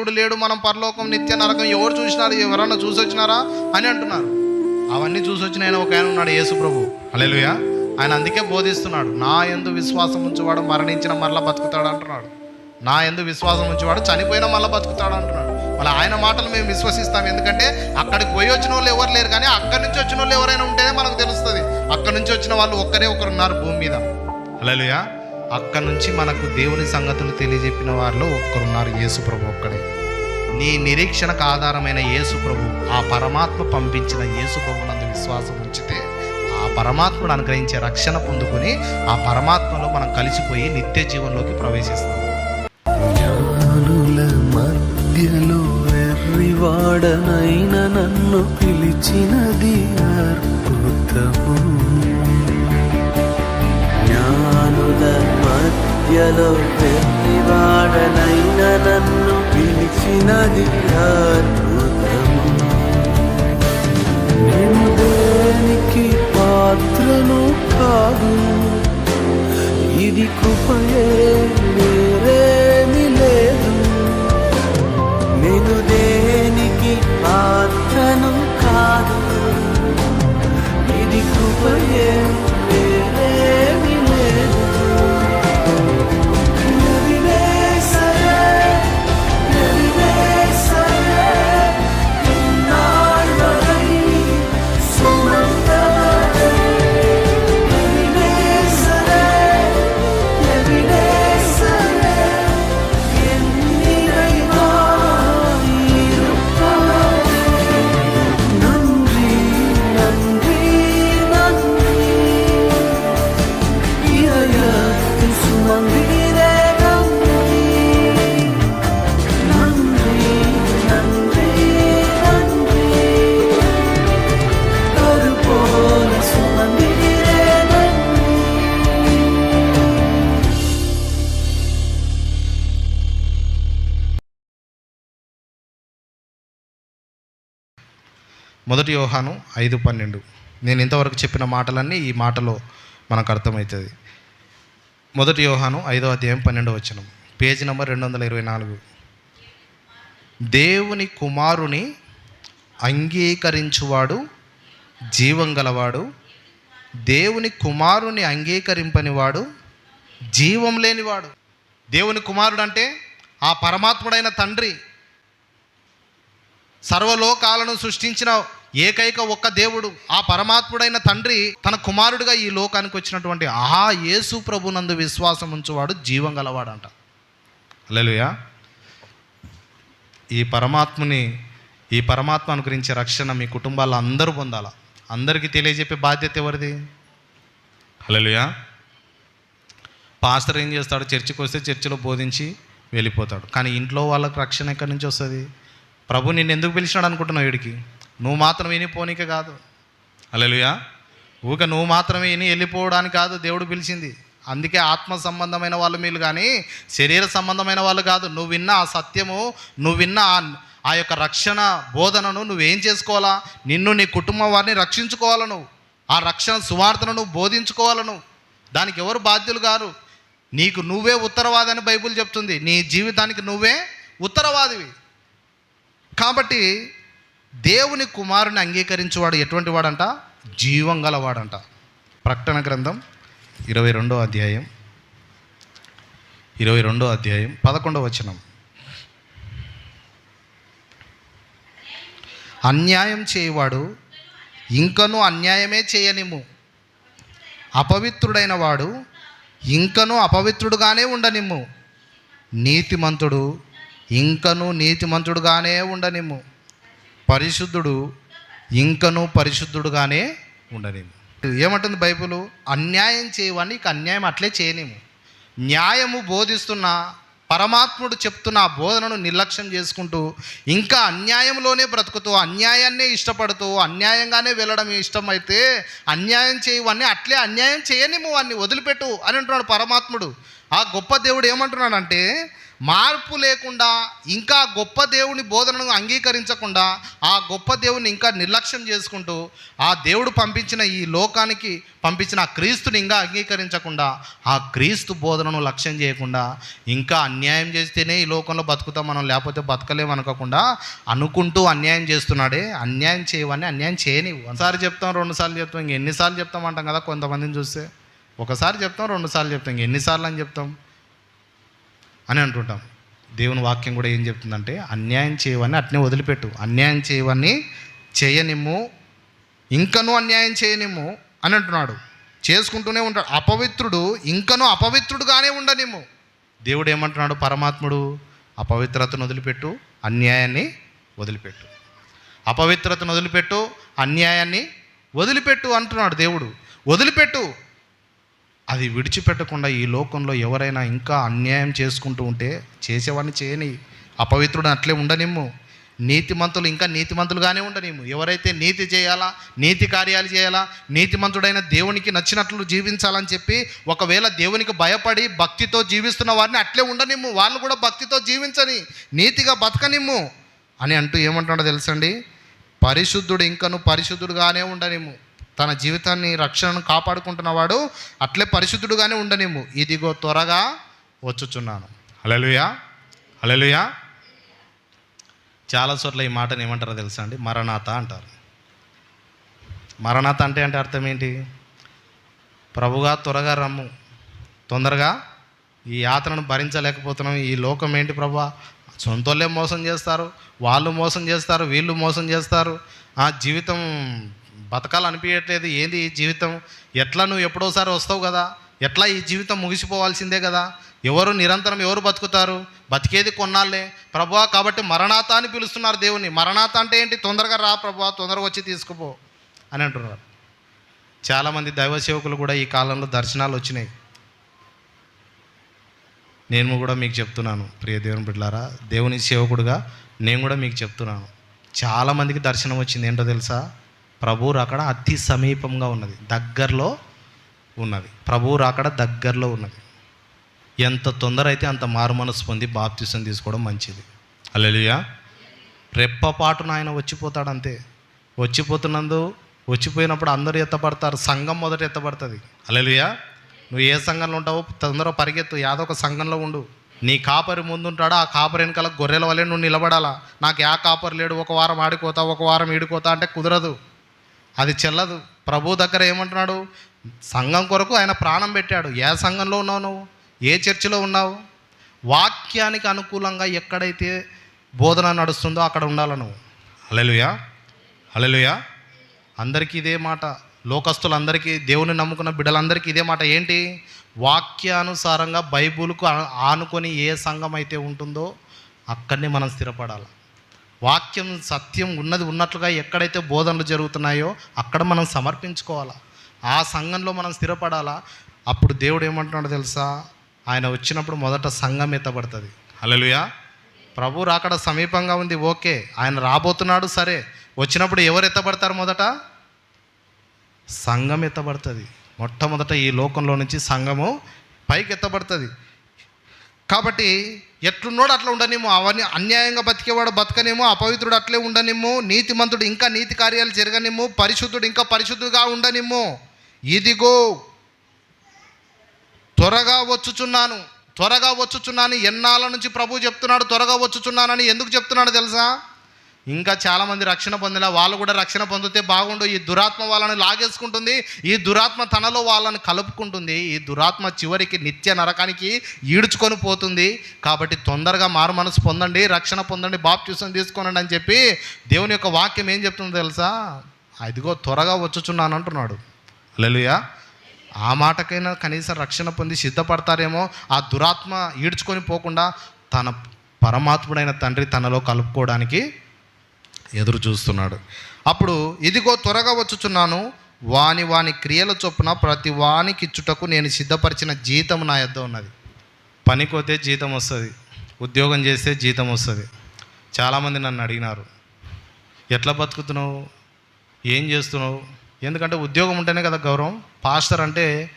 దేవుడు లేడు మనం పరలోకం నిత్య నరకం ఎవరు చూసినారు ఎవరన్నా చూసి వచ్చినారా అని అంటున్నారు. అవన్నీ చూసి వచ్చిన ఆయన ఒక ఆయన ఉన్నాడు యేసు ప్రభు. అలెలుయా ఆయన అందుకే బోధిస్తున్నాడు నా ఎందు విశ్వాసం ఉంచేవాడు మరణించిన మరలా బతుకుతాడు అంటున్నాడు. నా ఎందు విశ్వాసం ఉంచేవాడు చనిపోయిన మళ్ళీ బతుకుతాడు అంటున్నాడు. మళ్ళీ ఆయన మాటలు మేము విశ్వసిస్తాం ఎందుకంటే అక్కడికి పోయి వచ్చిన వాళ్ళు ఎవరు లేరు కానీ అక్కడి నుంచి వచ్చిన వాళ్ళు ఎవరైనా ఉంటేనే మనకు తెలుస్తుంది. అక్కడి నుంచి వచ్చిన వాళ్ళు ఒక్కరే ఒకరు ఉన్నారు భూమి మీద. అలలుయా అక్కడి నుంచి మనకు దేవుని సంగతులు తెలియజెప్పిన వారిలో ఒక్కరున్నారు యేసుప్రభు ఒక్కడే. నీ నిరీక్షణకు ఆధారమైన యేసుప్రభు ఆ పరమాత్మ పంపించిన యేసుప్రభు నందు విశ్వాసం ఉంచితే ఆ పరమాత్మను అనుగ్రహించే రక్షణ పొందుకొని ఆ పరమాత్మలో మనం కలిసిపోయి నిత్య జీవనంలోకి ప్రవేశిస్తాం. మధ్యలో నన్ను పిలిచినది అద్భుతము. జ్ఞానుల మధ్యలో వెర్రివాడనైన నన్ను పిలిచినది అద్భుతము. నేను దేనికి పాత్రను కాదు? ఇది కృపయే మొదటి యోహాను ఐదు పన్నెండు. నేను ఇంతవరకు చెప్పిన మాటలన్నీ ఈ మాటలో మనకు అర్థమవుతుంది. మొదటి యోహాను ఐదో అధ్యాయం పన్నెండు వచ్చిన పేజీ నెంబర్ రెండు వందల ఇరవై నాలుగు. దేవుని కుమారుని అంగీకరించువాడు జీవం గలవాడు దేవుని కుమారుని అంగీకరింపని వాడు జీవం లేనివాడు. దేవుని కుమారుడు అంటే ఆ పరమాత్ముడైన తండ్రి. సర్వలోకాలను సృష్టించిన ఏకైక ఒక్క దేవుడు ఆ పరమాత్ముడైన తండ్రి తన కుమారుడిగా ఈ లోకానికి వచ్చినటువంటి ఆ యేసు ప్రభునందు విశ్వాసం ఉంచువాడు జీవం గలవాడంట. లేలుయా ఈ పరమాత్ముని ఈ పరమాత్మ అనుగ్రహించే రక్షణ మీ కుటుంబాల్లో అందరూ పొందాల. అందరికీ తెలియజెప్పే బాధ్యత ఎవరిది? హలోయా పాస్టర్ ఏం చేస్తాడు? చర్చికి వస్తే చర్చిలో బోధించి వెళ్ళిపోతాడు. కానీ ఇంట్లో వాళ్ళకి రక్షణ ఎక్కడి నుంచి వస్తుంది? ప్రభు నిన్ను ఎందుకు పిలిచినాడు అనుకుంటున్నావు వీడికి నువ్వు మాత్రం విని పోనీక కాదు. అలెలుయా ఊక నువ్వు మాత్రమే విని వెళ్ళిపోవడానికి కాదు దేవుడు పిలిచింది. అందుకే ఆత్మ సంబంధమైన వాళ్ళు మీరు కానీ శరీర సంబంధమైన వాళ్ళు కాదు నువ్వు విన్న ఆ సత్యము నువ్వు విన్న ఆ- యొక్క రక్షణ బోధనను నువ్వేం చేసుకోవాలా? నిన్ను నీ కుటుంబం వారిని రక్షించుకోవాలా నువ్వు? ఆ రక్షణ సువార్తను నువ్వు బోధించుకోవాలా నువ్వు? దానికి ఎవరు బాధ్యులు గారు? నీకు నువ్వే ఉత్తరవాది అని బైబుల్ చెప్తుంది. నీ జీవితానికి నువ్వే ఉత్తరవాదివి. కాబట్టి దేవుని కుమారుని అంగీకరించేవాడు ఎటువంటి వాడంట? జీవం గలవాడంట. ప్రకటన గ్రంథం ఇరవై రెండో అధ్యాయం. ఇరవై రెండో అధ్యాయం పదకొండవ వచనం. అన్యాయం చేయవాడు ఇంకను అన్యాయమే చేయనిము అపవిత్రుడైన వాడు ఇంకను అపవిత్రుడుగానే ఉండనిమ్ము. నీతిమంతుడు ఇంకను నీతిమంతుడుగానే ఉండనిమ్ము. పరిశుద్ధుడు ఇంకనూ పరిశుద్ధుడుగానే ఉండలేము ఏమంటుంది బైబిల్? అన్యాయం చేయవని ఇక అన్యాయం అట్లే చేయలేము న్యాయము బోధిస్తున్న పరమాత్ముడు చెప్తున్న ఆ బోధనను నిర్లక్ష్యం చేసుకుంటూ ఇంకా అన్యాయంలోనే బ్రతుకుతూ అన్యాయాన్నే ఇష్టపడుతూ అన్యాయంగానే వెళ్ళడం ఇష్టమైతే అన్యాయం చేయవన్నీ అట్లే అన్యాయం చేయనిము అన్ని వదిలిపెట్టు అని అంటున్నాడు పరమాత్ముడు. ఆ గొప్ప దేవుడు ఏమంటున్నాడంటే మార్పు లేకుండా ఇంకా గొప్ప దేవుని బోధనను అంగీకరించకుండా ఆ గొప్ప దేవుని ఇంకా నిర్లక్ష్యం చేసుకుంటూ ఆ దేవుడు పంపించిన ఈ లోకానికి పంపించిన ఆ క్రీస్తుని ఇంకా అంగీకరించకుండా ఆ క్రీస్తు బోధనను లక్ష్యం చేయకుండా ఇంకా అన్యాయం చేస్తేనే ఈ లోకంలో బతుకుతాం మనం లేకపోతే బతకలేము అనుకోకుండా అనుకుంటూ అన్యాయం చేస్తున్నాడే. అన్యాయం చేయవని అన్యాయం చేయని. ఒకసారి చెప్తాం రెండుసార్లు చెప్తాం ఇంక ఎన్నిసార్లు చెప్తాం అంటాం కదా కొంతమందిని చూస్తే. ఒకసారి చెప్తాం రెండుసార్లు చెప్తాం ఇంక ఎన్నిసార్లు అని చెప్తాం. అని అంటుంటాం. దేవుని వాక్యం కూడా ఏం చెప్తుందంటే అన్యాయం చేయవని అట్నే వదిలిపెట్టు. అన్యాయం చేయవని చేయనిమ్ము. ఇంకనూ అన్యాయం చేయనిమ్ము. అని అంటున్నాడు. చేసుకుంటూనే ఉంటాడు. అపవిత్రుడు ఇంకనూ అపవిత్రుడుగానే ఉండనిమ్ము. దేవుడు ఏమంటున్నాడు? పరమాత్ముడు అపవిత్రతను వదిలిపెట్టు అన్యాయాన్ని వదిలిపెట్టు. అపవిత్రతను వదిలిపెట్టు అన్యాయాన్ని వదిలిపెట్టు అంటున్నాడు దేవుడు. వదిలిపెట్టు అది విడిచిపెట్టకుండా ఈ లోకంలో ఎవరైనా ఇంకా అన్యాయం చేసుకుంటూ ఉంటే చేసేవాడిని చేయని అపవిత్రుడు అట్లే ఉండనిమ్ము. నీతిమంతులు ఇంకా నీతిమంతులుగానే ఉండనిమ్ము. ఎవరైతే నీతి చేయాలా నీతి కార్యాలు చేయాలా నీతిమంతుడైన దేవునికి నచ్చినట్లు జీవించాలని చెప్పి ఒకవేళ దేవునికి భయపడి భక్తితో జీవిస్తున్న వారిని అట్లే ఉండనిమ్ము. వాళ్ళు కూడా భక్తితో జీవించని నీతిగా బతకనిమ్ము అని అంటూ ఏమంటున్నాడో తెలుసండి? పరిశుద్ధుడు ఇంకను పరిశుద్ధుడుగానే ఉండనిమ్ము. తన జీవితాన్ని రక్షణను కాపాడుకుంటున్నవాడు అట్లే పరిశుద్ధుడుగానే ఉండనిమ్ము. ఇదిగో త్వరగా వచ్చుచున్నాను. హలలుయా హలలుయా చాలా చోట్ల ఈ మాటను ఏమంటారో తెలుసా అండి? మరణాత అంటారు. మరణాత అంటే అంటే అర్థం ఏంటి? ప్రభుగా త్వరగా రమ్ము. తొందరగా ఈ యాత్రను భరించలేకపోతున్నాం. ఈ లోకం ఏంటి ప్రభా? సొంతోళ్ళే మోసం చేస్తారు. వాళ్ళు మోసం చేస్తారు. వీళ్ళు మోసం చేస్తారు. ఆ జీవితం బతకాలనిపించట్లేదు ఏంది జీవితం? ఎట్లా నువ్వు ఎప్పుడోసారి వస్తావు కదా? ఎట్లా ఈ జీవితం ముగిసిపోవాల్సిందే కదా? ఎవరు నిరంతరం ఎవరు బతుకుతారు? బతికేది కొన్నాళ్ళే. ప్రభువా కాబట్టి మరణాత అని పిలుస్తున్నారు దేవుని మరణాత అంటే ఏంటి? తొందరగా రా ప్రభువా తొందరగా వచ్చి తీసుకుపో అని అంటున్నారు. చాలామంది దైవ సేవకులు కూడా ఈ కాలంలో దర్శనాలు వచ్చినాయి. నేను కూడా మీకు చెప్తున్నాను ప్రియ దేవుని బిడ్డలారా. దేవుని సేవకుడుగా నేను కూడా మీకు చెప్తున్నాను. చాలామందికి దర్శనం వచ్చింది. ఏంటో తెలుసా? ప్రభు రాకడ అతి సమీపంగా ఉన్నది దగ్గరలో ఉన్నది. ప్రభు రాకడ దగ్గరలో ఉన్నది. ఎంత తొందర అయితే అంత మారుమనసు పొంది బాప్తిసం తీసుకోవడం మంచిది. అల్లెలుయా రెప్పపాటున ఆయన వచ్చిపోతాడు అంతే వచ్చిపోతున్నందు వచ్చిపోయినప్పుడు అందరూ ఎత్తపడతారు సంఘం మొదట ఎత్తపడుతుంది అల్లెలుయా నువ్వు ఏ సంఘంలో ఉంటావో తొందర పరిగెత్తు యాదో ఒక సంఘంలో ఉండు. నీ కాపరి ముందుంటాడు ఆ కాపరి వెనకాల గొర్రెల వల్లే నువ్వు నిలబడాలా? నాకు యా కాపరి లేడు ఒక వారం ఆడిపోతా ఒక వారం ఈడిపోతా అంటే కుదరదు. అది చెల్లదు. ప్రభు దగ్గర ఏమంటున్నాడు? సంఘం కొరకు ఆయన ప్రాణం పెట్టాడు. ఏ సంఘంలో ఉన్నావు నువ్వు? ఏ చర్చిలో ఉన్నావు? వాక్యానికి అనుకూలంగా ఎక్కడైతే బోధన నడుస్తుందో అక్కడ ఉండాల నువ్వు. అలెలుయా అలెలుయా అందరికీ ఇదే మాట. లోకస్తులందరికీ దేవుని నమ్ముకున్న బిడ్డలందరికీ ఇదే మాట. ఏంటి? వాక్యానుసారంగా బైబుల్కు ఆనుకొని ఏ సంఘం అయితే ఉంటుందో అక్కడనే మనం స్థిరపడాలి. వాక్యం సత్యం ఉన్నది ఉన్నట్లుగా ఎక్కడైతే బోధనలు జరుగుతున్నాయో అక్కడ మనం సమర్పించుకోవాలా? ఆ సంఘంలో మనం స్థిరపడాలా? అప్పుడు దేవుడు ఏమంటున్నాడో తెలుసా? ఆయన వచ్చినప్పుడు మొదట సంఘం ఎత్తబడుతుంది. హల్లెలూయా. ప్రభు రాకడ సమీపంగా ఉంది ఓకే. ఆయన రాబోతున్నాడు సరే. వచ్చినప్పుడు ఎవరు ఎత్తబడతారు మొదట? సంఘం ఎత్తబడుతుంది. మొట్టమొదట ఈ లోకంలో నుంచి సంఘము పైకి ఎత్తబడుతుంది కాబట్టి ఎట్లున్నాడు అట్లా ఉండనేమో అవన్నీ అన్యాయంగా బతికేవాడు బతకనేమో అపవిత్రుడు అట్లే ఉండనేమో నీతిమంతుడు ఇంకా నీతి కార్యాలు జరగనేమో పరిశుద్ధుడు ఇంకా పరిశుద్ధుడుగా ఉండనేమో ఇదిగో త్వరగా వచ్చుచున్నాను త్వరగా వచ్చుచున్నాను ఎన్నాళ్ళ నుంచి ప్రభు చెప్తున్నాడు త్వరగా వచ్చుచున్నానని ఎందుకు చెప్తున్నాడు తెలుసా? ఇంకా చాలామంది రక్షణ పొందిన వాళ్ళు కూడా రక్షణ పొందితే బాగుండు. ఈ దురాత్మ వాళ్ళని లాగేసుకుంటుంది. ఈ దురాత్మ తనలో వాళ్ళని కలుపుకుంటుంది. ఈ దురాత్మ చివరికి నిత్య నరకానికి ఈడ్చుకొని పోతుంది. కాబట్టి తొందరగా మారు మనసు పొందండి రక్షణ పొందండి బాప్టిజం తీసుకోనండి అని చెప్పి దేవుని యొక్క వాక్యం ఏం చెప్తుందో తెలుసా? అదిగో త్వరగా వచ్చుచున్నాను అంటున్నాడు. అలెలుయా ఆ మాటకైనా కనీసం రక్షణ పొంది సిద్ధపడతారేమో ఆ దురాత్మ ఈడ్చుకొని పోకుండా తన పరమాత్ముడైన తండ్రి తనలో కలుపుకోవడానికి ఎదురు చూస్తున్నాడు. అప్పుడు ఇదిగో త్వరగా వచ్చుచున్నాను వాని వాని క్రియల చొప్పున ప్రతి వానికి ఇచ్చుటకు నేను సిద్ధపరిచిన జీతం నా యొద్ద ఉన్నది. పనికోతే జీతం వస్తుంది ఉద్యోగం చేస్తే జీతం వస్తుంది. చాలామంది నన్ను అడిగినారు ఎట్లా బతుకుతున్నావు? ఏం చేస్తున్నావు? ఎందుకంటే ఉద్యోగం ఉంటేనే కదా గౌరవం. పాస్టర్ అంటే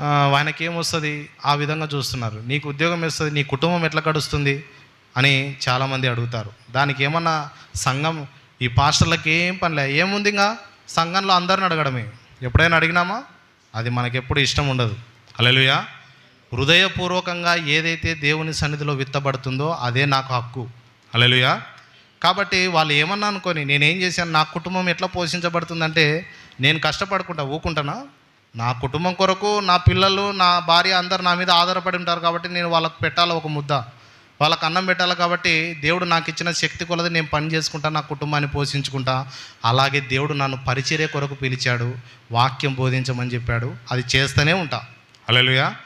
ఆయనకేం ఆయనకి ఏమొస్తుంది ఆ విధంగా చూస్తున్నారు. నీకు ఉద్యోగం వస్తుంది నీ కుటుంబం ఎట్లా గడుస్తుంది? అని చాలామంది అడుగుతారు. దానికి ఏమన్నా సంఘం ఈ పాస్టర్లకి ఏం పనిలే ఏముంది ఇంకా? సంఘంలో అందరిని అడగడమే. ఎప్పుడైనా అడిగినామా? అది మనకెప్పుడు ఇష్టం ఉండదు. అలెలుయా హృదయపూర్వకంగా ఏదైతే దేవుని సన్నిధిలో విత్తబడుతుందో అదే నాకు హక్కు. అలెలుయా కాబట్టి వాళ్ళు ఏమన్నా అనుకొని నేనేం చేశాను? నా కుటుంబం ఎట్లా పోషించబడుతుందంటే నేను కష్టపడుకుంటా ఊకుంటానా? నా కుటుంబం కొరకు నా పిల్లలు నా భార్య అందరు నా మీద ఆధారపడి ఉంటారు కాబట్టి నేను వాళ్ళకి పెట్టాలి ఒక ముద్ద? వాళ్ళకి అన్నం పెట్టాలి కాబట్టి దేవుడు నాకు ఇచ్చిన శక్తి కొలది నేను పని చేసుకుంటా నా కుటుంబాన్ని పోషించుకుంటా. అలాగే దేవుడు నన్ను పరిచర్య కొరకు పిలిచాడు వాక్యం బోధించమని చెప్పాడు. అది చేస్తూనే ఉంటా. అలలుయా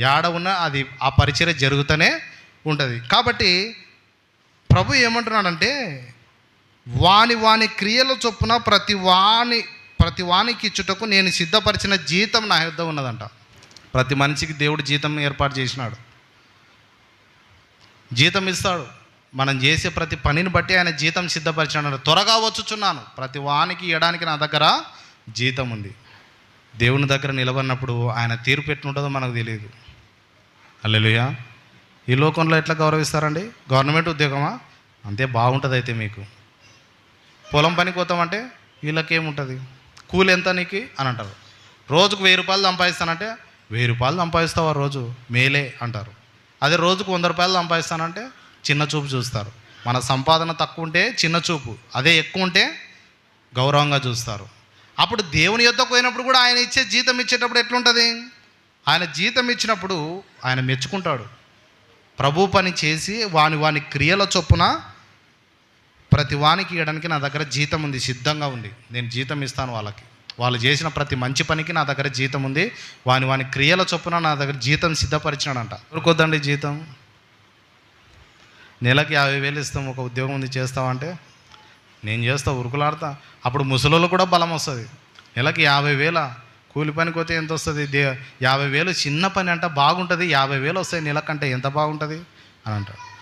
యాడ ఉన్నా అది ఆ పరిచర్య జరుగుతూనే ఉంటుంది. కాబట్టి ప్రభు ఏమంటున్నాడంటే వాని వాని క్రియల చొప్పున ప్రతి వాని ప్రతి వానికి ఇచ్చుటకు నేను సిద్ధపరిచిన జీతం నా యుద్ధం ఉన్నదంట. ప్రతి మనిషికి దేవుడు జీతం ఏర్పాటు చేసినాడు. జీతం ఇస్తాడు. మనం చేసే ప్రతి పనిని బట్టి ఆయన జీతం సిద్ధపరిచినాడు త్వరగా వచ్చుచున్నాను. ప్రతి వానికి ఇవ్వడానికి నా దగ్గర జీతం ఉంది. దేవుని దగ్గర నిలబడినప్పుడు ఆయన తీర్పు ఎట్లుంటుందో మనకు తెలియదు. అల్లెలుయా ఈ లోకంలో ఎట్లా గౌరవిస్తారండి? గవర్నమెంట్ ఉద్యోగమా? అంతే బాగుంటుంది అయితే మీకు. పొలం పనికి పోతామంటే వీళ్ళకేముంటుంది? కూలి ఎంత నీకు? అని అంటారు. రోజుకు వెయ్యి రూపాయలు సంపాదిస్తానంటే వెయ్యి రూపాయలు సంపాదిస్తావు రోజు? మేలే అంటారు. అదే రోజుకు వంద రూపాయలు సంపాదిస్తానంటే చిన్న చూపు చూస్తారు. మన సంపాదన తక్కువ ఉంటే చిన్న చూపు అదే ఎక్కువ ఉంటే గౌరవంగా చూస్తారు. అప్పుడు దేవుని యొద్దకు పోయినప్పుడు కూడా ఆయన ఇచ్చే జీతం ఇచ్చేటప్పుడు ఎట్లుంటుంది? ఆయన జీతం ఇచ్చినప్పుడు ఆయన మెచ్చుకుంటాడు. ప్రభు పని చేసి వాని వాని క్రియల చొప్పున ప్రతి వానికి ఇవ్వడానికి నా దగ్గర జీతం ఉంది సిద్ధంగా ఉంది. నేను జీతం ఇస్తాను వాళ్ళకి. వాళ్ళు చేసిన ప్రతి మంచి పనికి నా దగ్గర జీతం ఉంది. వాని వాని క్రియల చొప్పున నా దగ్గర జీతం సిద్ధపరిచినాడంట. ఎవరికొద్దండి జీతం. నెలకి యాభై వేలు ఇస్తాం ఒక ఉద్యోగం ఉంది చేస్తామంటే నేను చేస్తా ఉరుకులాడతా. అప్పుడు ముసలోళ్ళు కూడా బలం వస్తుంది. నెలకి యాభై వేల? కూలి పనికి పోతే ఎంత వస్తుంది? దే యాభై వేలు చిన్న పని అంట బాగుంటుంది యాభై వేలు వస్తాయి నెలకంటే ఎంత బాగుంటుంది? అని అంటారు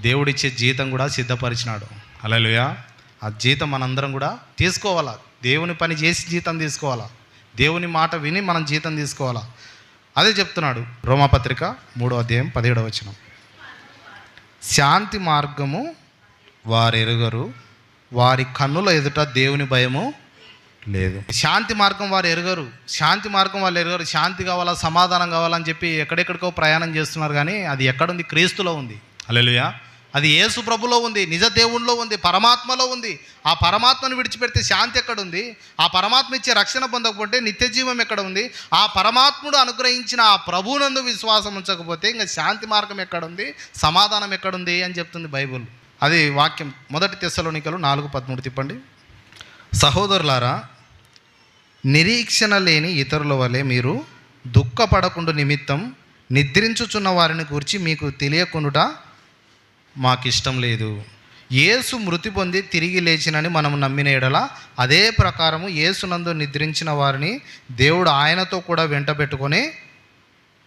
దేవుడిచ్చే జీతం కూడా సిద్ధపరిచినాడు. అలలుయా ఆ జీతం మనందరం కూడా తీసుకోవాలి? దేవుని పని చేసి జీతం తీసుకోవాలా? దేవుని మాట విని మనం జీతం తీసుకోవాలా? అదే చెప్తున్నాడు రోమాపత్రిక మూడో అధ్యాయం పదిహేడవ వచనం. శాంతి మార్గము వారెరుగరు వారి కన్నుల ఎదుట దేవుని భయము లేదు. శాంతి మార్గం వారు ఎరగరు శాంతి మార్గం వాళ్ళు ఎరగరు శాంతి కావాలా సమాధానం కావాలని చెప్పి ఎక్కడెక్కడికో ప్రయాణం చేస్తున్నారు కానీ అది ఎక్కడుంది? క్రీస్తులో ఉంది. అలెలుయా అది యేసు ప్రభులో ఉంది నిజ దేవుణ్ణిలో ఉంది పరమాత్మలో ఉంది. ఆ పరమాత్మను విడిచిపెడితే శాంతి ఎక్కడుంది? ఆ పరమాత్మ ఇచ్చే రక్షణ పొందకపోతే నిత్య జీవం ఎక్కడ ఉంది ఆ పరమాత్ముడు అనుగ్రహించిన ఆ ప్రభువునందు విశ్వాసం ఉంచకపోతే ఇంకా శాంతి మార్గం ఎక్కడుంది? సమాధానం ఎక్కడుంది అని చెప్తుంది బైబుల్. అది వాక్యం మొదటి తెస్సలోనికలు నాలుగు పదమూడు తిప్పండి. సహోదరులారా నిరీక్షణ లేని ఇతరుల వలె మీరు దుఃఖపడకుండా నిమిత్తం నిద్రించుచున్న వారిని గురించి మీకు తెలియకుండా మాకు ఇష్టం లేదు. యేసు మృతి పొంది తిరిగి లేచినని మనం నమ్మిన ఎడల అదే ప్రకారము యేసునందు నిద్రించిన వారిని దేవుడు ఆయనతో కూడా వెంటబెట్టుకొని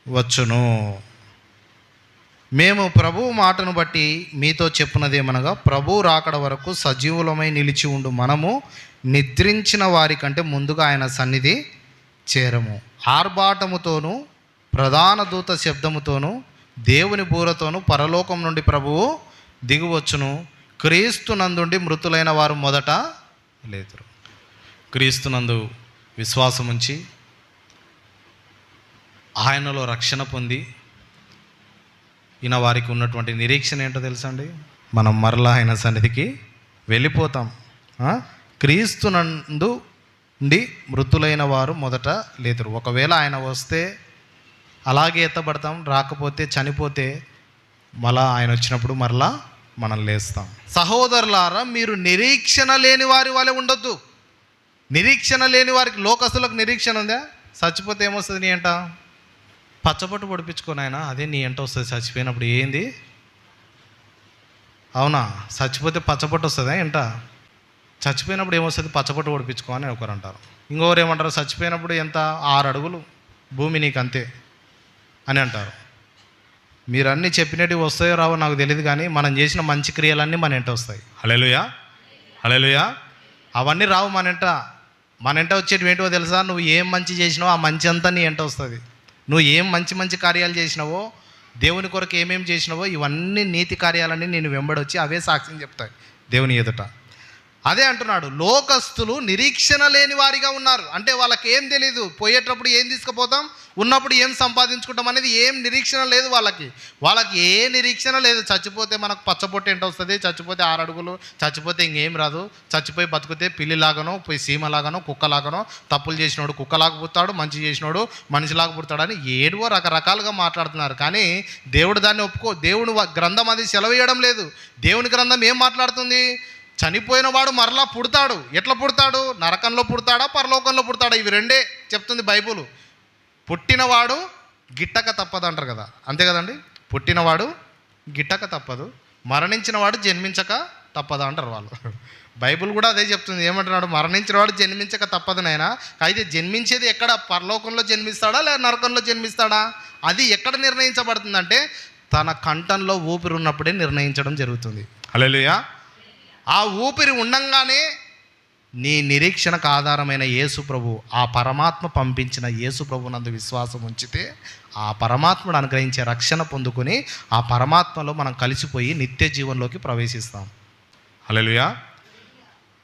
వచ్చును. మేము ప్రభువు మాటను బట్టి మీతో చెప్పున్నదేమనగా ప్రభు రాకడ వరకు సజీవులమై నిలిచి ఉండు మనము నిద్రించిన వారి కంటే ముందుగా ఆయన సన్నిధి చేరము. ఆర్భాటముతోనూ ప్రధాన దూత శబ్దముతోనూ దేవుని బూరతోను పరలోకం నుండి ప్రభువు దిగువచ్చును. క్రీస్తునందుండి మృతులైన వారు మొదట లేదురు క్రీస్తునందు విశ్వాసం ఉంచి ఆయనలో రక్షణ పొంది ఈయన వారికి ఉన్నటువంటి నిరీక్షణ ఏంటో తెలుసా అండి మనం మరలా ఆయన సన్నిధికి వెళ్ళిపోతాం. క్రీస్తునందు నుండి మృతులైన వారు మొదట లేదురు ఒకవేళ ఆయన వస్తే అలాగే ఎత్తబడతాం. రాకపోతే చనిపోతే మళ్ళా ఆయన వచ్చినప్పుడు మరలా మనం లేస్తాం. సహోదరులారా మీరు నిరీక్షణ లేని వారి వాళ్ళే ఉండొద్దు. నిరీక్షణ లేని వారికి లోకస్తులకు నిరీక్షణ ఉందా? చచ్చిపోతే ఏమొస్తుంది నీ అంట? పచ్చబొట్టు పొడిపించుకొని ఆయన అదే నీ ఎంట వస్తుంది చచ్చిపోయినప్పుడు. ఏంది? అవునా? చచ్చిపోతే పచ్చబొట్టు వస్తుందా ఎంట చచ్చిపోయినప్పుడు ఏమొస్తుంది? పచ్చబొట్టు పొడిపించుకో అని ఒకరు అంటారు. ఇంకొకరు ఏమంటారు? చచ్చిపోయినప్పుడు ఎంత? ఆరు అడుగులు భూమి నీకు అంతే అని అంటారు. మీరు అన్నీ చెప్పినట్టు వస్తాయో రావో నాకు తెలియదు కానీ మనం చేసిన మంచి క్రియలన్నీ మన ఎంట వస్తాయి. హలేలుయా హలేలుయా అవన్నీ రావు మన ఎంట మన ఎంట వచ్చేటివి ఏంటో తెలుసా? నువ్వు ఏం మంచి చేసినావో ఆ మంచి అంతా నీ ఎంట వస్తుంది. నువ్వు ఏం మంచి మంచి కార్యాలు చేసినావో దేవుని కొరకు ఏమేం చేసినావో ఇవన్నీ నీతి కార్యాలన్నీ నేను వెంబడొచ్చి అవే సాక్ష్యం చెప్తాయి దేవుని ఎదుట. అదే అంటున్నాడు లోకస్తులు నిరీక్షణ లేని వారిగా ఉన్నారు. అంటే వాళ్ళకి ఏం తెలియదు పోయేటప్పుడు ఏం తీసుకుపోతాం ఉన్నప్పుడు ఏం సంపాదించుకుంటాం అనేది ఏం నిరీక్షణ లేదు వాళ్ళకి. వాళ్ళకి ఏ నిరీక్షణ లేదు చచ్చిపోతే మనకు పచ్చబొట్టు ఏంట వస్తుంది చచ్చిపోతే ఆరు అడుగులు చచ్చిపోతే ఇంకేం రాదు చచ్చిపోయి బతికితే పిల్లిలాగానో పోయి సీమలాగానో కుక్కలాగానో తప్పులు చేసినోడు కుక్కలాగా పుడతాడు మంచి చేసినోడు మనిషిలాగా పుడతాడని ఏడువో రకరకాలుగా మాట్లాడుతున్నారు. కానీ దేవుడు దాన్ని ఒప్పుకో దేవుడు గ్రంథం అది సెలవేయడం లేదు. దేవుని గ్రంథం ఏం మాట్లాడుతుంది? చనిపోయిన వాడు మరలా పుడతాడు. ఎట్లా పుడతాడు? నరకంలో పుడతాడా? పరలోకంలో పుడతాడా? ఇవి రెండే చెప్తుంది బైబుల్. పుట్టినవాడు గిట్టక తప్పదు అంటారు కదా. అంతే కదండి? పుట్టినవాడు గిట్టక తప్పదు. మరణించినవాడు జన్మించక తప్పదు అంటారు వాళ్ళు. బైబిల్ కూడా అదే చెప్తుంది. ఏమంటున్నాడు? మరణించినవాడు జన్మించక తప్పదు నాయన. అయితే జన్మించేది ఎక్కడ? పరలోకంలో జన్మిస్తాడా? లేదా నరకంలో జన్మిస్తాడా? అది ఎక్కడ నిర్ణయించబడుతుందంటే తన కంఠంలో ఊపిరి ఉన్నప్పుడే నిర్ణయించడం జరుగుతుంది. అలెలుయా ఆ ఊపిరి ఉండంగానే నీ నిరీక్షణకు ఆధారమైన యేసు ప్రభు ఆ పరమాత్మ పంపించిన యేసుప్రభు నందు విశ్వాసం ఉంచితే ఆ పరమాత్ముడు అనుగ్రహించే రక్షణ పొందుకొని ఆ పరమాత్మలో మనం కలిసిపోయి నిత్య జీవనంలోకి ప్రవేశిస్తాం. హలోయా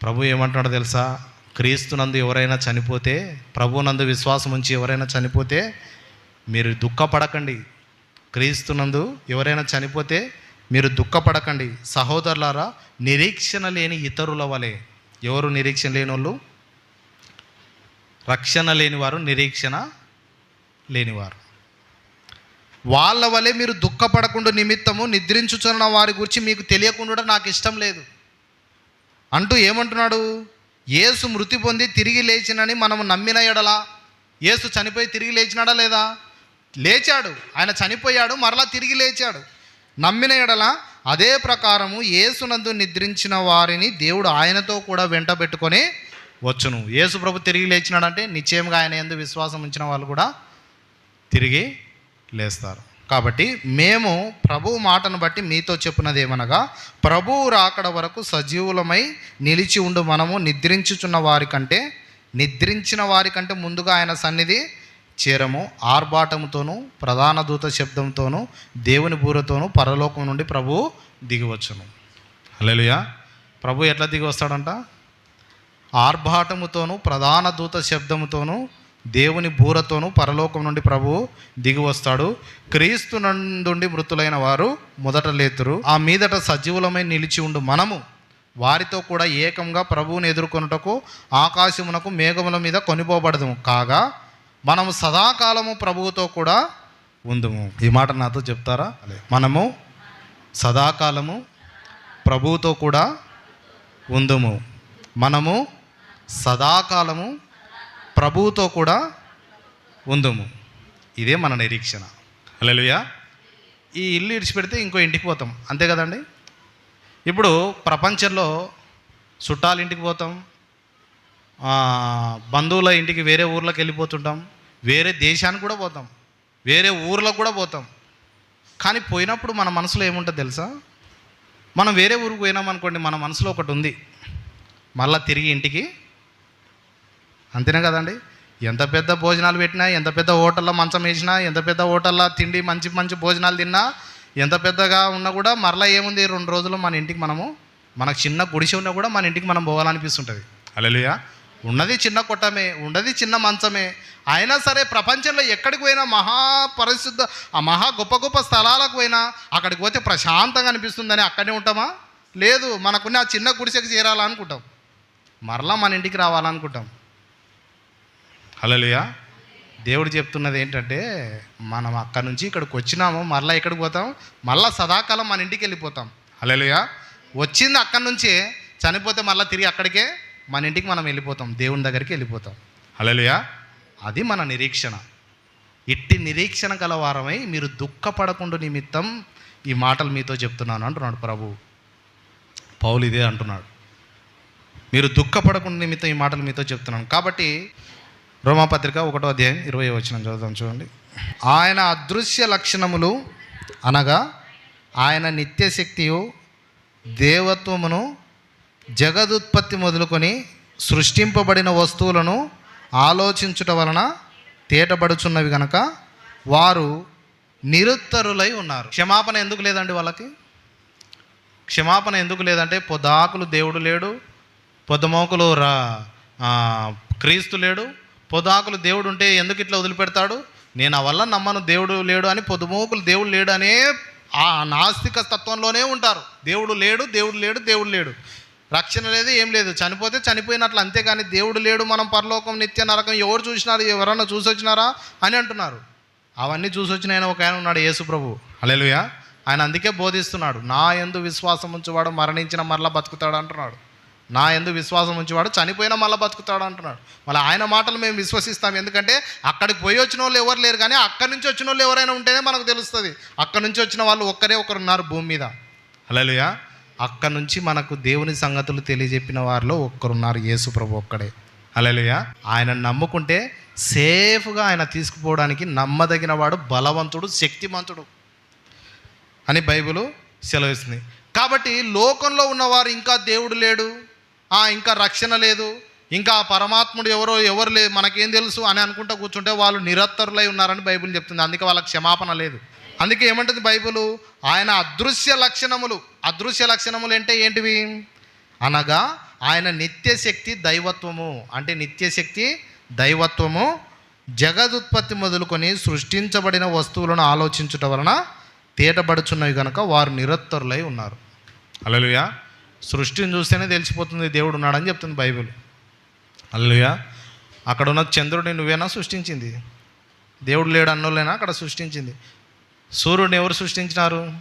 ప్రభు ఏమంటున్నాడో తెలుసా? క్రీస్తునందు ఎవరైనా చనిపోతే ప్రభునందు విశ్వాసం ఉంచి ఎవరైనా చనిపోతే మీరు దుఃఖపడకండి. క్రీస్తునందు ఎవరైనా చనిపోతే మీరు దుఃఖపడకండి. సహోదరులారా నిరీక్షణ లేని ఇతరుల వలె. ఎవరు నిరీక్షణ లేని వాళ్ళు రక్షణ లేనివారు నిరీక్షణ లేనివారు. వాళ్ళ వలె మీరు దుఃఖపడకుండా నిమిత్తము నిద్రించుచున్న వారి గురించి మీకు తెలియకుండా నాకు ఇష్టం లేదు. అంటూ ఏమంటున్నాడు? యేసు మృతి పొంది తిరిగి లేచినని మనం నమ్మిన ఎడలా. యేసు చనిపోయి తిరిగి లేచినాడా లేదా? లేచాడు. ఆయన చనిపోయాడు మరలా తిరిగి లేచాడు. నమ్మిన ఎడల అదే ప్రకారము ఏసునందు నిద్రించిన వారిని దేవుడు ఆయనతో కూడా వెంట పెట్టుకొని వచ్చును. యేసు ప్రభు తిరిగి లేచినాడంటే నిశ్చయంగా ఆయన ఎందు విశ్వాసం ఉంచిన వాళ్ళు కూడా తిరిగి లేస్తారు. కాబట్టి మేము ప్రభు మాటను బట్టి మీతో చెప్పినది ఏమనగా ప్రభువు రాకడ వరకు సజీవులమై నిలిచి ఉండు మనము నిద్రించుచున్న వారి కంటే నిద్రించిన వారికంటే ముందుగా ఆయన సన్నిధి చేరము ఆర్భాటముతోనూ ప్రధాన దూత శబ్దంతోనూ దేవుని బూరతోనూ పరలోకం నుండి ప్రభువు దిగివచ్చును. హల్లెలూయా. ప్రభు ఎట్లా దిగి వస్తాడంట ఆర్భాటముతోనూ ప్రధాన దూత శబ్దముతోనూ దేవుని బూరతోనూ పరలోకం నుండి ప్రభువు దిగి వస్తాడు క్రీస్తు నుండి మృతులైన వారు మొదట లేతురు. ఆ మీదట సజీవులమై నిలిచి ఉండు మనము. వారితో కూడా ఏకంగా ప్రభువుని ఎదుర్కొనుటకు ఆకాశమునకు మేఘముల మీద కొనిపోబడదు కాగా మనము సదాకాలము ప్రభువుతో కూడా ఉందుము. ఈ మాట నాతో చెప్తారా? మనము సదాకాలము ప్రభువుతో కూడా ఉందుము. మనము సదాకాలము ప్రభువుతో కూడా ఉందుము. ఇదే మన నిరీక్షణ. అలెలుయా ఈ ఇల్లు ఇడిచిపెడితే ఇంకో ఇంటికి పోతాం. అంతే కదండి? ఇప్పుడు ప్రపంచంలో చుట్టాల ఇంటికి పోతాం. బంధువుల ఇంటికి వేరే ఊర్లోకి వెళ్ళిపోతుంటాం. వేరే దేశానికి కూడా పోతాం. వేరే ఊర్లకు కూడా పోతాం. కానీ పోయినప్పుడు మన మనసులో ఏముంటుంది తెలుసా? మనం వేరే ఊరికి పోయినాం అనుకోండి మన మనసులో ఒకటి ఉంది. మళ్ళా తిరిగి ఇంటికి. అంతేనే కదండి? ఎంత పెద్ద భోజనాలు పెట్టినా ఎంత పెద్ద హోటల్లో మంచం వేసినా ఎంత పెద్ద హోటల్లో తిండి మంచి మంచి భోజనాలు తిన్నా ఎంత పెద్దగా ఉన్నా కూడా మరలా ఏముంది? రెండు రోజులు మన ఇంటికి మనము మనకు చిన్న గుడిసె ఉన్నా కూడా మన ఇంటికి మనం పోవాలనిపిస్తుంటుంది. అలెలుయా ఉన్నది చిన్న కొట్టమే ఉన్నది చిన్న మంచమే. అయినా సరే ప్రపంచంలో ఎక్కడికి పోయినా మహా పరిశుద్ధ ఆ మహా గొప్ప గొప్ప స్థలాలకు పోయినా అక్కడికి పోతే ప్రశాంతంగా అనిపిస్తుందని అక్కడే ఉంటామా? లేదు మనకున్న ఆ చిన్న గుడిసెకి చేరాలనుకుంటాం. మరలా మన ఇంటికి రావాలనుకుంటాం. హలోయా దేవుడు చెప్తున్నది ఏంటంటే మనం అక్కడి నుంచి ఇక్కడికి వచ్చినాము మరలా ఎక్కడికి పోతాం? మళ్ళా సదాకాలం మన ఇంటికి వెళ్ళిపోతాం. హలోయా వచ్చింది అక్కడి నుంచే చనిపోతే మళ్ళీ తిరిగి అక్కడికే మన ఇంటికి మనం వెళ్ళిపోతాం దేవుని దగ్గరికి వెళ్ళిపోతాం. హలోయా అది మన నిరీక్షణ. ఇట్టి నిరీక్షణ గల వారమై మీరు దుఃఖపడకుండా నిమిత్తం ఈ మాటలు మీతో చెప్తున్నాను అంటున్నాడు ప్రభు. పౌలు ఇదే అంటున్నాడు. మీరు దుఃఖపడకుండా నిమిత్తం ఈ మాటలు మీతో చెప్తున్నాను. కాబట్టి రోమాపత్రిక ఒకటో అధ్యాయం ఇరవై వచ్చిన చదువుతాం చూడండి. ఆయన అదృశ్య లక్షణములు అనగా ఆయన నిత్యశక్తియు దేవత్వమును జగదుత్పత్తి మొదలుకొని సృష్టింపబడిన వస్తువులను ఆలోచించుట వలన తేటపడుచున్నవి గనక వారు నిరుత్తరులై ఉన్నారు. క్షమాపణ ఎందుకు లేదండి వాళ్ళకి? క్షమాపణ ఎందుకు లేదంటే పొదాకులు దేవుడు లేడు పొద్దమోకులు రా క్రీస్తు లేడు పొదాకులు దేవుడు ఉంటే ఎందుకు ఇట్లా వదిలిపెడతాడు? నేను ఆ వల్ల నమ్మను దేవుడు లేడు అని పొద్దుమోకులు దేవుడు లేడు అనే ఆ నాస్తిక తత్వంలోనే ఉంటారు. దేవుడు లేడు దేవుడు లేడు దేవుడు లేడు. రక్షణ లేదు ఏం లేదు. చనిపోతే చనిపోయినట్లు అంతేగాని దేవుడు లేడు మనం పరలోకం నిత్య నరకం ఎవరు చూసినారు ఎవరన్నా చూసి వచ్చినారా అని అంటున్నారు. అవన్నీ చూసొచ్చిన ఆయన ఒక ఆయన ఉన్నాడు యేసు అలెలుయా ఆయన అందుకే బోధిస్తున్నాడు నా ఎందు విశ్వాసం ఉంచేవాడు మరణించిన మరలా బతుకుతాడు అంటున్నాడు. నా ఎందు విశ్వాసం ఉంచేవాడు చనిపోయినా మళ్ళీ బతుకుతాడు అంటున్నాడు. మళ్ళీ ఆయన మాటలు మేము విశ్వసిస్తాం ఎందుకంటే అక్కడికి పోయి వచ్చిన వాళ్ళు ఎవరు లేరు కానీ అక్కడి నుంచి వచ్చిన వాళ్ళు ఎవరైనా ఉంటేనే మనకు తెలుస్తుంది. అక్కడి నుంచి వచ్చిన వాళ్ళు ఒక్కరే ఒకరు ఉన్నారు భూమి మీద. అలలుయా అక్కడి నుంచి మనకు దేవుని సంగతులు తెలియజెప్పిన వారిలో ఒక్కరున్నారు యేసు ప్రభు ఒక్కడే. హల్లెలూయా. ఆయన నమ్ముకుంటే సేఫ్గా ఆయన తీసుకుపోవడానికి నమ్మదగిన వాడు బలవంతుడు శక్తిమంతుడు అని బైబిల్ సెలవిస్తుంది. కాబట్టి లోకంలో ఉన్నవారు ఇంకా దేవుడు లేడు ఆ, ఇంకా రక్షణ లేదు ఇంకా పరమాత్ముడు ఎవరో ఎవరు లేదు మనకేం తెలుసు అని అనుకుంటూ కూర్చుంటే వాళ్ళు నిరత్తరులై ఉన్నారని బైబిల్ చెప్తుంది. అందుకే వాళ్ళకి క్షమాపణ లేదు. అందుకే ఏమంటుంది బైబిల్? ఆయన అదృశ్య లక్షణములు. అదృశ్య లక్షణములు అంటే ఏంటివి? అనగా ఆయన నిత్యశక్తి దైవత్వము. అంటే నిత్యశక్తి దైవత్వము జగదుత్పత్తి మొదలుకొని సృష్టించబడిన వస్తువులను ఆలోచించుట వలన తేటబడుచున్నవి కనుక వారు నిరత్తరులై ఉన్నారు. అలలుయా సృష్టిని చూస్తేనే తెలిసిపోతుంది దేవుడు ఉన్నాడని చెప్తుంది బైబిల్. అల్లుయా అక్కడ ఉన్న చంద్రుడిని నువ్వేనా సృష్టించింది? దేవుడు లేడు అన్నోళ్ళైనా అక్కడ సృష్టించింది? సూర్యుడిని ఎవరు సృష్టించినారు?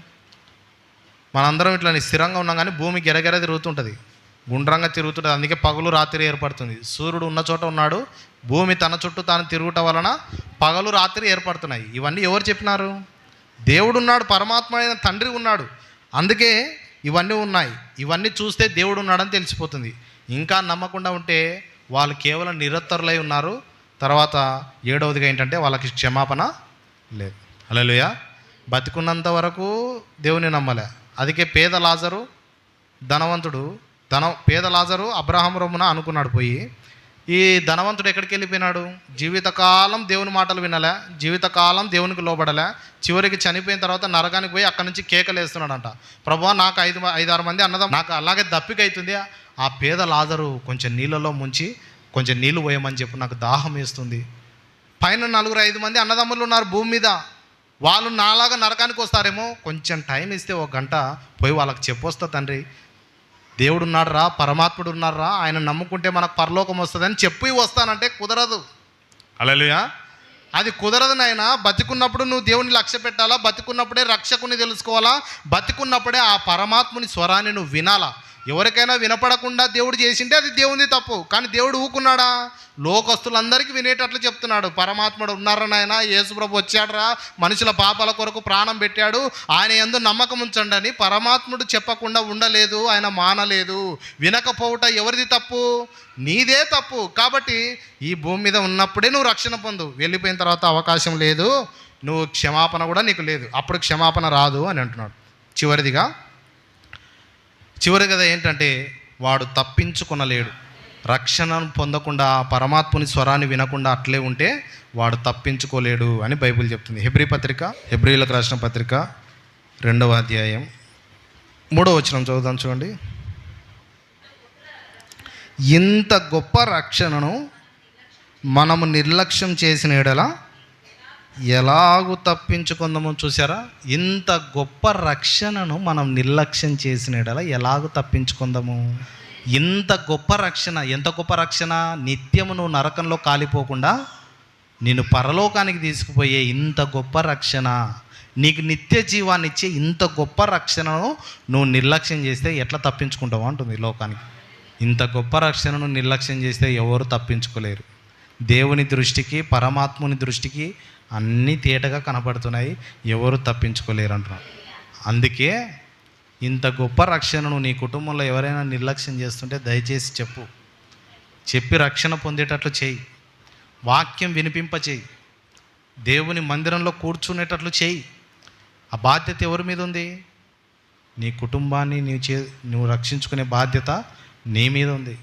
మనందరం ఇట్లా స్థిరంగా ఉన్నాం కానీ భూమి గెరగెర తిరుగుతుంటుంది. గుండ్రంగా తిరుగుతుంటుంది. అందుకే పగలు రాత్రి ఏర్పడుతుంది. సూర్యుడు ఉన్న చోట ఉన్నాడు. భూమి తన చుట్టూ తాను తిరుగుట వలన పగలు రాత్రి ఏర్పడుతున్నాయి. ఇవన్నీ ఎవరు చెప్పినారు? దేవుడు ఉన్నాడు పరమాత్మ అయిన తండ్రి ఉన్నాడు. అందుకే ఇవన్నీ ఉన్నాయి. ఇవన్నీ చూస్తే దేవుడు ఉన్నాడని తెలిసిపోతుంది. ఇంకా నమ్మకుండా ఉంటే వాళ్ళు కేవలం నిరత్తరులై ఉన్నారు. తర్వాత ఏడవదిగా ఏంటంటే వాళ్ళకి క్షమాపణ లేదు. అలలుయా బతికున్నంత వరకు దేవుని నమ్మలే. అందుకే పేద లాజరు ధనవంతుడు ధన పేద లాజరు అబ్రహం రొమ్మున అనుకున్నాడు పోయి ఈ ధనవంతుడు ఎక్కడికి వెళ్ళిపోయినాడు? జీవితకాలం దేవుని మాటలు వినలే జీవితకాలం దేవునికి లోబడలే చివరికి చనిపోయిన తర్వాత నరకానికి పోయి అక్కడి నుంచి కేకలు వేస్తున్నాడంట. ప్రభా నాకు ఐదు ఐదారు మంది అన్నదం నాకు అలాగే దప్పిక అవుతుంది ఆ పేద లాజరు కొంచెం నీళ్ళలో ముంచి కొంచెం నీళ్ళు పోయమని చెప్పి నాకు దాహం వేస్తుంది. పైన నలుగురు ఐదు మంది అన్నదమ్ములు ఉన్నారు భూమి మీద. వాళ్ళు నాలాగా నరకానికి వస్తారేమో కొంచెం టైం ఇస్తే ఒక గంట పోయి వాళ్ళకి చెప్పొస్తా తండ్రి. దేవుడు ఉన్నాడురా పరమాత్ముడు ఉన్నాడురా ఆయన నమ్ముకుంటే మనకు పరలోకం వస్తుందని చెప్పి వస్తానంటే కుదరదు. అలలుయా అది కుదరదు నాయన బతికున్నప్పుడు నువ్వు దేవుని లక్ష్య పెట్టాలా బతికున్నప్పుడే రక్షకుని తెలుసుకోవాలా బతికున్నప్పుడే ఆ పరమాత్ముని స్వరాన్ని నువ్వు వినాలా. ఎవరికైనా వినపడకుండా దేవుడు చేసింటే అది దేవుని తప్పు. కానీ దేవుడు ఊకున్నాడా? లోకస్తులందరికీ వినేటట్లు చెప్తున్నాడు. పరమాత్ముడు ఉన్నారా నాయన? యేసుప్రభు వచ్చాడురా. మనుషుల పాపాల కొరకు ప్రాణం పెట్టాడు. ఆయన ఎందు నమ్మకం ఉంచండి అని పరమాత్ముడు చెప్పకుండా ఉండలేదు. ఆయన మానలేదు. వినకపోవుట ఎవరిది తప్పు? నీదే తప్పు. కాబట్టి ఈ భూమి మీద ఉన్నప్పుడే నువ్వు రక్షణ పొందు. వెళ్ళిపోయిన తర్వాత అవకాశం లేదు. నువ్వు క్షమాపణ కూడా నీకు లేదు. అప్పుడు క్షమాపణ రాదు అని అంటున్నాడు. చివరిదిగా చివరి కదా ఏంటంటే వాడు తప్పించుకొనలేడు. రక్షణను పొందకుండా ఆ పరమాత్ముని స్వరాన్ని వినకుండా అట్లే ఉంటే వాడు తప్పించుకోలేడు అని బైబిల్ చెప్తుంది. హెబ్రి పత్రిక హెబ్రిలకు రాసిన పత్రిక రెండవ అధ్యాయం. మూడవ వచనం చదువుదాం చూడండి. ఇంత గొప్ప రక్షణను మనము నిర్లక్ష్యం చేసిన ఎడలా ఎలాగూ తప్పించుకుందామో చూసారా ఇంత గొప్ప రక్షణను మనం నిర్లక్ష్యం చేసిన ఎలాగూ తప్పించుకుందాము? ఇంత గొప్ప రక్షణ ఎంత గొప్ప రక్షణ? నిత్యము నువ్వు నరకంలో కాలిపోకుండా నేను పరలోకానికి తీసుకుపోయే ఇంత గొప్ప రక్షణ నీకు నిత్య జీవాన్ని ఇచ్చే ఇంత గొప్ప రక్షణను నువ్వు నిర్లక్ష్యం చేస్తే ఎట్లా తప్పించుకుంటావు అంటుంది లోకానికి. ఇంత గొప్ప రక్షణను నిర్లక్ష్యం చేస్తే ఎవరు తప్పించుకోలేరు. దేవుని దృష్టికి పరమాత్ముని దృష్టికి అన్నీ తేటగా కనపడుతున్నాయి. ఎవరు తప్పించుకోలేరు అంటున్నాం అందుకే ఇంత గొప్ప రక్షణను నీ కుటుంబంలో ఎవరైనా నిర్లక్ష్యం చేస్తుంటే దయచేసి చెప్పు. చెప్పి రక్షణ పొందేటట్లు చేయి. వాక్యం వినిపింప చేయి. దేవుని మందిరంలో కూర్చునేటట్లు చేయి. ఆ బాధ్యత ఎవరి మీద ఉంది? నీ కుటుంబాన్ని నీవు చే నువ్వు రక్షించుకునే బాధ్యత నీ మీద ఉంది.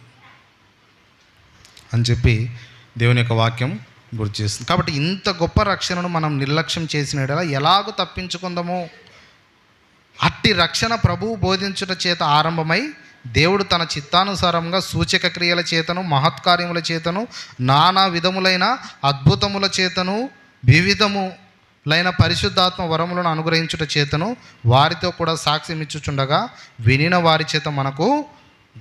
అని చెప్పి దేవుని యొక్క వాక్యం గుర్తు చేస్తుంది. కాబట్టి ఇంత గొప్ప రక్షణను మనం నిర్లక్ష్యం చేసిన ఎలాగో తప్పించుకుందామో? అట్టి రక్షణ ప్రభువు బోధించుట చేత ఆరంభమై దేవుడు తన చిత్తానుసారంగా సూచక క్రియల చేతను మహత్కార్యముల చేతను నానా విధములైన అద్భుతముల చేతను వివిధములైన పరిశుద్ధాత్మ వరములను అనుగ్రహించుట చేతను వారితో కూడా సాక్ష్యం ఇచ్చుచుండగా వినిన వారి చేత మనకు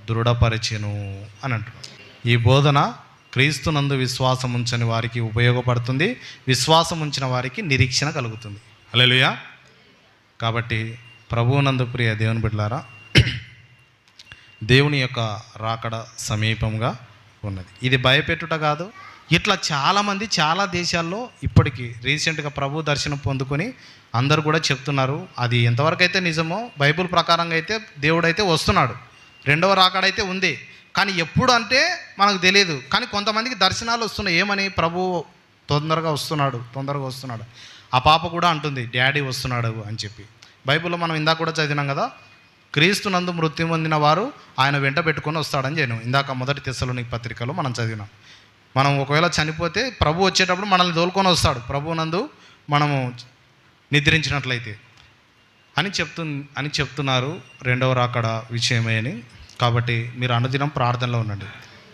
దృఢపరిచెను అని అంటున్నాడు. ఈ బోధన క్రీస్తునందు విశ్వాసం ఉంచని వారికి ఉపయోగపడుతుంది విశ్వాసం ఉంచిన వారికి నిరీక్షణ కలుగుతుంది. అలెలుయా కాబట్టి ప్రభువునందు ప్రియ దేవుని బిడ్డలారా దేవుని యొక్క రాకడ సమీపంగా ఉన్నది. ఇది భయపెట్టుట కాదు ఇట్లా చాలామంది చాలా దేశాల్లో ఇప్పటికీ రీసెంట్గా ప్రభు దర్శనం పొందుకొని అందరూ కూడా చెప్తున్నారు అది ఎంతవరకు అయితే నిజమో బైబిల్ ప్రకారంగా అయితే దేవుడైతే వస్తున్నాడు. రెండవ రాకడైతే ఉంది. కానీ ఎప్పుడు అంటే మనకు తెలియదు కానీ కొంతమందికి దర్శనాలు వస్తున్నాయి. ఏమని? ప్రభు తొందరగా వస్తున్నాడు తొందరగా వస్తున్నాడు. ఆ పాప కూడా అంటుంది డాడీ వస్తున్నాడు అని చెప్పి. బైబిల్లో మనం ఇందాక కూడా చదివినాం కదా క్రీస్తు నందు మృత్యు పొందిన వారు ఆయన వెంట పెట్టుకొని వస్తాడని చేయను ఇందాక మొదటి తెస్సలోని పత్రికలో మనం చదివినాం. మనం ఒకవేళ చనిపోతే ప్రభు వచ్చేటప్పుడు మనల్ని తోలుకొని వస్తాడు. ప్రభు నందు మనము నిద్రించినట్లయితే. అని చెప్తు అని చెప్తున్నారు రెండవ రాకడ విషయమే అని కాబట్టి మీరు అనుదినం ప్రార్థనలో ఉండండి.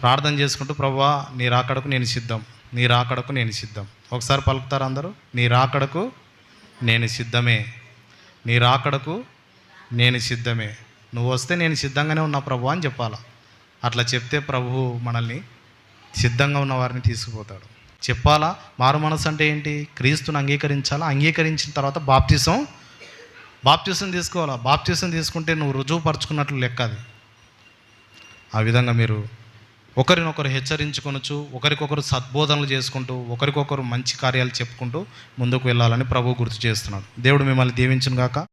ప్రార్థన చేసుకుంటూ ప్రభా నీ రాకడకు నేను సిద్ధం. నీ రాకడకు నేను సిద్ధం. ఒకసారి పలుకుతారు అందరూ? నీ రాకడకు నేను సిద్ధమే. నీ రాకడకు నేను సిద్ధమే. నువ్వు వస్తే నేను సిద్ధంగానే ఉన్నా ప్రభు అని చెప్పాలా? అట్లా చెప్తే ప్రభువు మనల్ని సిద్ధంగా ఉన్న వారిని తీసుకుపోతాడు. చెప్పాలా? మారు మనసు అంటే ఏంటి? క్రీస్తుని అంగీకరించాలా? అంగీకరించిన తర్వాత బాప్తిసం? బాప్తిసం తీసుకోవాలా? బాప్తిసం తీసుకుంటే నువ్వు రుజువు పరుచుకున్నట్లు లెక్క అది. ఆ విధంగా మీరు ఒకరినొకరు హెచ్చరించుకొనొచ్చు ఒకరికొకరు సద్బోధనలు చేసుకుంటూ ఒకరికొకరు మంచి కార్యాలు చెప్పుకుంటూ ముందుకు వెళ్ళాలని ప్రభు గుర్తు చేస్తున్నాడు. దేవుడు మిమ్మల్ని దీవించును గాక